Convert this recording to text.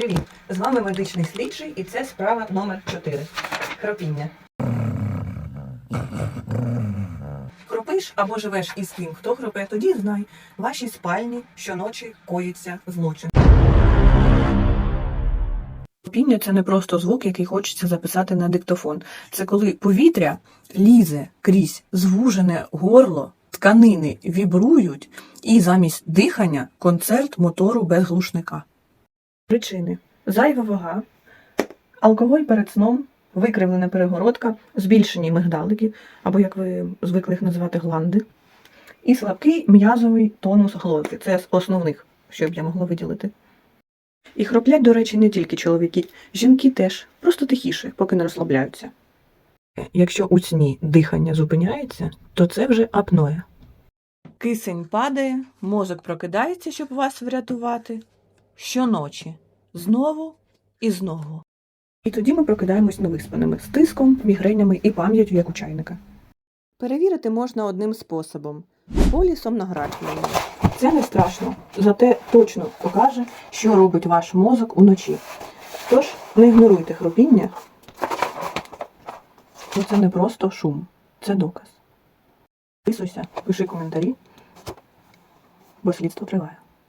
Привіт! З вами медичний слідчий і це справа номер 4. Хропіння. Хропиш або живеш із тим, хто хропе, тоді знай, вашій спальні щоночі коїться злочин. Хропіння це не просто звук, який хочеться записати на диктофон. Це коли повітря лізе крізь звужене горло, тканини вібрують, і замість дихання концерт мотору без глушника. Причини: зайва вага, алкоголь перед сном, викривлена перегородка, збільшені мигдалики, або як ви звикли їх називати гланди, і слабкий м'язовий тонус глотки. Це з основних, що б я могла виділити. І хроплять, до речі, не тільки чоловіки, жінки теж, просто тихіше, поки не розслабляються. Якщо у сні дихання зупиняється, то це вже апноє. Кисень падає, мозок прокидається, щоб вас врятувати. Щоночі. Знову і знову. І тоді ми прокидаємось невиспаними з тиском, мігренями і пам'яттю, як у чайника. Перевірити можна одним способом полісомнографією. Це не страшно, зате точно покаже, що робить ваш мозок уночі. Тож не ігноруйте хропіння, бо це не просто шум, це доказ. Підписуйся, пиши коментарі, бо слідство триває.